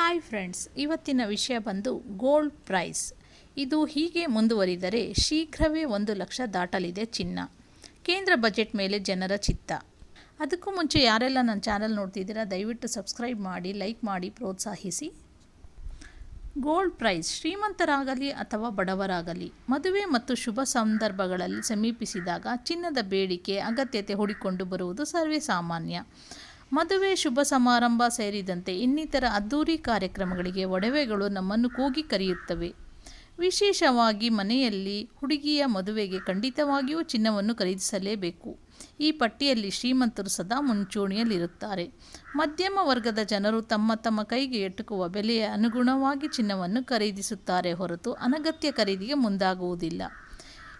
Hi friends ಇವತ್ತಿನ ವಿಷಯ ಬಂದು ಗೋಲ್ಡ್ ಪ್ರೈಸ್ ಇದು ಹೀಗೆ ಮುಂದುವರಿದರೆ ಶೀಘ್ರವೇ ಒಂದು ಲಕ್ಷ ದಾಟಲಿದೆ ಚಿನ್ನ. ಕೇಂದ್ರ ಬಜೆಟ್ ಮೇಲೆ ಜನರ ಚಿತ್ತ. ಅದಕ್ಕೂ ಮುಂಚೆ ಯಾರೆಲ್ಲ ನನ್ನ ಚಾನಲ್ ನೋಡ್ತಿದ್ದೀರಾ, ದಯವಿಟ್ಟು ಸಬ್ಸ್ಕ್ರೈಬ್ ಮಾಡಿ ಲೈಕ್ ಮಾಡಿ, ಪ್ರೋತ್ಸಾಹಿಸಿ. ಗೋಲ್ಡ್ ಪ್ರೈಸ್ ಶ್ರೀಮಂತರಾಗಲಿ ಅಥವಾ ಬಡವರಾಗಲಿ, ಮದುವೆ ಮತ್ತು ಶುಭ ಸಂದರ್ಭಗಳಲ್ಲಿ ಸಮೀಪಿಸಿದಾಗ ಚಿನ್ನದ ಬೇಡಿಕೆ, ಅಗತ್ಯತೆ ಹುಡಿಕೊಂಡು ಬರುವುದು ಸರ್ವೇ ಸಾಮಾನ್ಯ. ಮದುವೆ ಶುಭ ಸಮಾರಂಭ ಸೇರಿದಂತೆ ಇನ್ನಿತರ ಅದ್ದೂರಿ ಕಾರ್ಯಕ್ರಮಗಳಿಗೆ ಒಡವೆಗಳು ನಮ್ಮನ್ನು ಕೂಗಿ ಕರೆಯುತ್ತವೆ. ವಿಶೇಷವಾಗಿ ಮನೆಯಲ್ಲಿ ಹುಡುಗಿಯ ಮದುವೆಗೆ ಖಂಡಿತವಾಗಿಯೂ ಚಿನ್ನವನ್ನು ಖರೀದಿಸಲೇಬೇಕು. ಈ ಪಟ್ಟಿಯಲ್ಲಿ ಶ್ರೀಮಂತರು ಸದಾ ಮುಂಚೂಣಿಯಲ್ಲಿರುತ್ತಾರೆ. ಮಧ್ಯಮ ವರ್ಗದ ಜನರು ತಮ್ಮ ತಮ್ಮ ಕೈಗೆ ಎಟುಕುವ ಬೆಲೆಯ ಅನುಗುಣವಾಗಿ ಚಿನ್ನವನ್ನು ಖರೀದಿಸುತ್ತಾರೆ ಹೊರತು ಅನಗತ್ಯ ಖರೀದಿಗೆ ಮುಂದಾಗುವುದಿಲ್ಲ.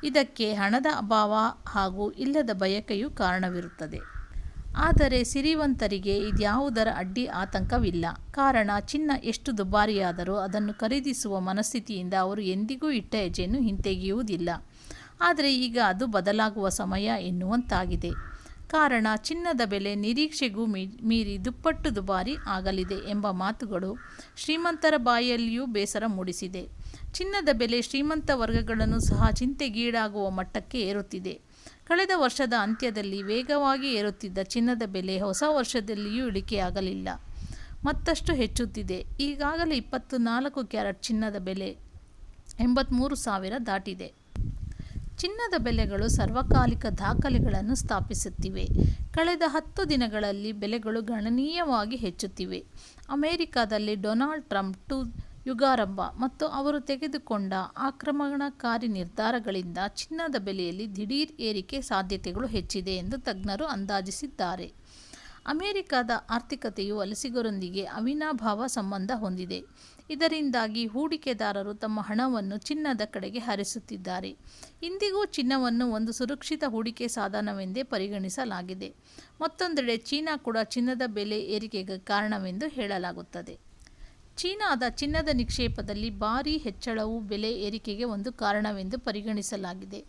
ಇದಕ್ಕೆ ಹಣದ ಅಭಾವ ಹಾಗೂ ಇಲ್ಲದ ಬಯಕೆಯೂ ಕಾರಣವಿರುತ್ತದೆ. ಆದರೆ ಸಿರಿವಂತರಿಗೆ ಇದ್ಯಾವುದರ ಅಡ್ಡಿ ಆತಂಕವಿಲ್ಲ. ಕಾರಣ, ಚಿನ್ನ ಎಷ್ಟು ದುಬಾರಿಯಾದರೂ ಅದನ್ನು ಖರೀದಿಸುವ ಮನಸ್ಥಿತಿಯಿಂದ ಅವರು ಎಂದಿಗೂ ಇಟ್ಟ ಹೆಜ್ಜೆಯನ್ನು ಹಿಂತೆಗೆಯುವುದಿಲ್ಲ. ಆದರೆ ಈಗ ಅದು ಬದಲಾಗುವ ಸಮಯ ಎನ್ನುವಂತಾಗಿದೆ. ಕಾರಣ, ಚಿನ್ನದ ಬೆಲೆ ನಿರೀಕ್ಷೆಗೂ ಮೀರಿ ದುಪ್ಪಟ್ಟು ದುಬಾರಿ ಆಗಲಿದೆ ಎಂಬ ಮಾತುಗಳು ಶ್ರೀಮಂತರ ಬಾಯಲ್ಲಿಯೂ ಬೇಸರ ಮೂಡಿಸಿದೆ. ಚಿನ್ನದ ಬೆಲೆ ಶ್ರೀಮಂತ ವರ್ಗಗಳನ್ನು ಸಹ ಚಿಂತೆಗೀಡಾಗುವ ಮಟ್ಟಕ್ಕೆ ಏರುತ್ತಿದೆ. ಕಳೆದ ವರ್ಷದ ಅಂತ್ಯದಲ್ಲಿ ವೇಗವಾಗಿ ಏರುತ್ತಿದ್ದ ಚಿನ್ನದ ಬೆಲೆ ಹೊಸ ವರ್ಷದಲ್ಲಿಯೂ ಇಳಿಕೆಯಾಗಲಿಲ್ಲ. ಮತ್ತಷ್ಟು ಹೆಚ್ಚುತ್ತಿದೆ. ಈಗಾಗಲೇ ಇಪ್ಪತ್ತು ನಾಲ್ಕು ಕ್ಯಾರೆಟ್ ಚಿನ್ನದ ಬೆಲೆ ಎಂಬತ್ತ್ಮೂರು ಸಾವಿರ ದಾಟಿದೆ. ಚಿನ್ನದ ಬೆಲೆಗಳು ಸರ್ವಕಾಲಿಕ ದಾಖಲೆಗಳನ್ನು ಸ್ಥಾಪಿಸುತ್ತಿವೆ. ಕಳೆದ ಹತ್ತು ದಿನಗಳಲ್ಲಿ ಬೆಲೆಗಳು ಗಣನೀಯವಾಗಿ ಹೆಚ್ಚುತ್ತಿವೆ. ಅಮೆರಿಕದಲ್ಲಿ ಡೊನಾಲ್ಡ್ ಟ್ರಂಪ್ ಟು ಯುಗಾರಂಭ ಮತ್ತು ಅವರು ತೆಗೆದುಕೊಂಡ ಆಕ್ರಮಣಕಾರಿ ನಿರ್ಧಾರಗಳಿಂದ ಚಿನ್ನದ ಬೆಲೆಯಲ್ಲಿ ದಿಢೀರ್ ಏರಿಕೆ ಸಾಧ್ಯತೆಗಳು ಹೆಚ್ಚಿದೆ ಎಂದು ತಜ್ಞರು ಅಂದಾಜಿಸಿದ್ದಾರೆ. ಅಮೆರಿಕದ ಆರ್ಥಿಕತೆಯು ವಲಸಿಗರೊಂದಿಗೆ ಅವಿನಾಭಾವ ಸಂಬಂಧ ಹೊಂದಿದೆ. ಇದರಿಂದಾಗಿ ಹೂಡಿಕೆದಾರರು ತಮ್ಮ ಹಣವನ್ನು ಚಿನ್ನದ ಕಡೆಗೆ ಹರಿಸುತ್ತಿದ್ದಾರೆ. ಇಂದಿಗೂ ಚಿನ್ನವನ್ನು ಒಂದು ಸುರಕ್ಷಿತ ಹೂಡಿಕೆ ಸಾಧನವೆಂದೇ ಪರಿಗಣಿಸಲಾಗಿದೆ. ಮತ್ತೊಂದೆಡೆ ಚೀನಾ ಕೂಡ ಚಿನ್ನದ ಬೆಲೆ ಏರಿಕೆಗೆ ಕಾರಣವೆಂದು ಹೇಳಲಾಗುತ್ತದೆ. ಚೀನಾದ ಚಿನ್ನದ ನಿಕ್ಷೇಪದಲ್ಲಿ ಭಾರೀ ಹೆಚ್ಚಳವು ಬೆಲೆ ಏರಿಕೆಗೆ ಒಂದು ಕಾರಣವೆಂದು ಪರಿಗಣಿಸಲಾಗಿದೆ.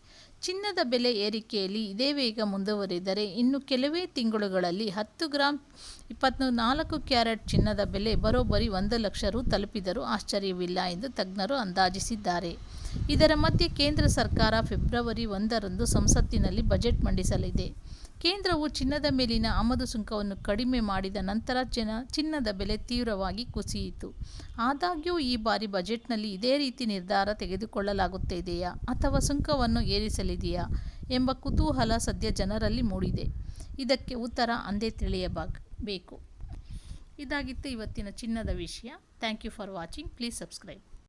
ಚಿನ್ನದ ಬೆಲೆ ಏರಿಕೆಯಲ್ಲಿ ಇದೇ ವೇಗ ಮುಂದುವರಿದರೆ ಇನ್ನು ಕೆಲವೇ ತಿಂಗಳುಗಳಲ್ಲಿ ಹತ್ತು ಗ್ರಾಂ ಇಪ್ಪತ್ತ್ ನಾಲ್ಕು ಕ್ಯಾರೆಟ್ ಚಿನ್ನದ ಬೆಲೆ ಬರೋಬ್ಬರಿ ಒಂದು ಲಕ್ಷ ರು ತಲುಪಿದರೂ ಆಶ್ಚರ್ಯವಿಲ್ಲ ಎಂದು ತಜ್ಞರು ಅಂದಾಜಿಸಿದ್ದಾರೆ. ಇದರ ಮಧ್ಯೆ ಕೇಂದ್ರ ಸರ್ಕಾರ ಫೆಬ್ರವರಿ ಒಂದರಂದು ಸಂಸತ್ತಿನಲ್ಲಿ ಬಜೆಟ್ ಮಂಡಿಸಲಿದೆ. ಕೇಂದ್ರವು ಚಿನ್ನದ ಮೇಲಿನ ಆಮದು ಸುಂಕವನ್ನು ಕಡಿಮೆ ಮಾಡಿದ ನಂತರ ಜನ ಚಿನ್ನದ ಬೆಲೆ ತೀವ್ರವಾಗಿ ಕುಸಿಯಿತು. ಆದಾಗ್ಯೂ ಈ ಬಾರಿ ಬಜೆಟ್ನಲ್ಲಿ ಇದೇ ರೀತಿ ನಿರ್ಧಾರ ತೆಗೆದುಕೊಳ್ಳಲಾಗುತ್ತಿದೆಯಾ ಅಥವಾ ಸುಂಕವನ್ನು ಏರಿಸಲಿದೆಯಾ ಎಂಬ ಕುತೂಹಲ ಸದ್ಯ ಜನರಲ್ಲಿ ಮೂಡಿದೆ. ಇದಕ್ಕೆ ಉತ್ತರ ಅಂದೇ ತಿಳಿಯಬೇಕು. ಇದಾಗಿತ್ತು ಇವತ್ತಿನ ಚಿನ್ನದ ವಿಷಯ. Thank you for watching please subscribe